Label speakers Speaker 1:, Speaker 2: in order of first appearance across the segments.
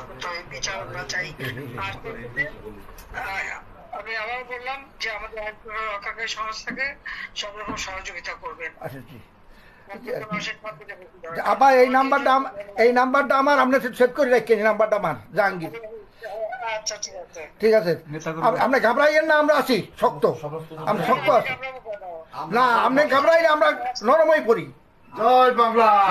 Speaker 1: করতে বিচার আমরা চাই আর আমি আবার বললাম যে আমাদের রক্ষাকারী সংস্থাকে সব রকম সহযোগিতা করবেন।
Speaker 2: আচ্ছা জি। আবার এই নাম্বারটা এই নাম্বারটা আমার আপনি সেভ করে রাখেন এই নাম্বারটা আমার জাহাঙ্গীর।
Speaker 1: আচ্ছা ঠিক আছে।
Speaker 2: ঠিক আছে। আপ- আপনি ঘাবড়াইয়েন না আমরা আছি শক্ত। আমরা শক্ত আছি না আপনি ঘাবড়াই আমরা নরমই পড়ি।
Speaker 3: জয় বাংলা।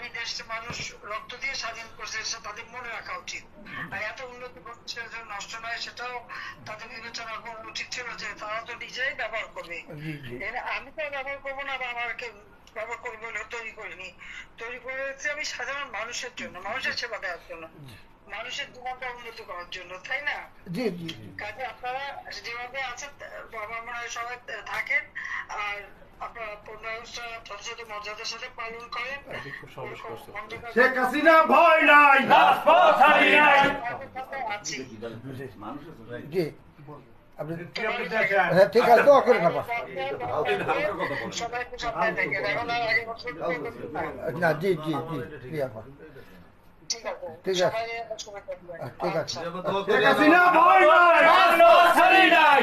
Speaker 1: এই দেশটা মানুষ রক্ত দিয়ে স্বাধীন করছে সেটা তাদের মনে রাখা উচিত। আর এত উন্নতি করছে যে নষ্ট নয় সেটাও তাদের বিবেচনা করা উচিত ছিল যে তারা তো নিজেই ব্যবহার করবে। আমি তো আর ব্যবহার করব না বা আমাকে ব্যবহার করব বলে তৈরি করিনি তৈরি করেছি আমি সাধারণ মানুষের জন্য মানুষের সেবা দেওয়ার জন্য। মানুষের জীবনটা উন্নতি করার জন্য তাই না?
Speaker 2: জি জি
Speaker 1: কাজে আপনারা যেভাবে আছেন বাবা মনে সবাই থাকেন আর আপনারা পূর্ণাবস্থা যথাযথ মর্যাদার সাথে পালন করেন।
Speaker 3: শেখ হাসিনা ভয় নাই।
Speaker 2: জি। আপনি হ্যাঁ ঠিক আছে দোয়া না জি জি জি জি আপা।
Speaker 1: ঠিক আছে।
Speaker 2: ঠিক আছে। ঠিক আছে
Speaker 3: শেখ হাসিনা ভয় নাই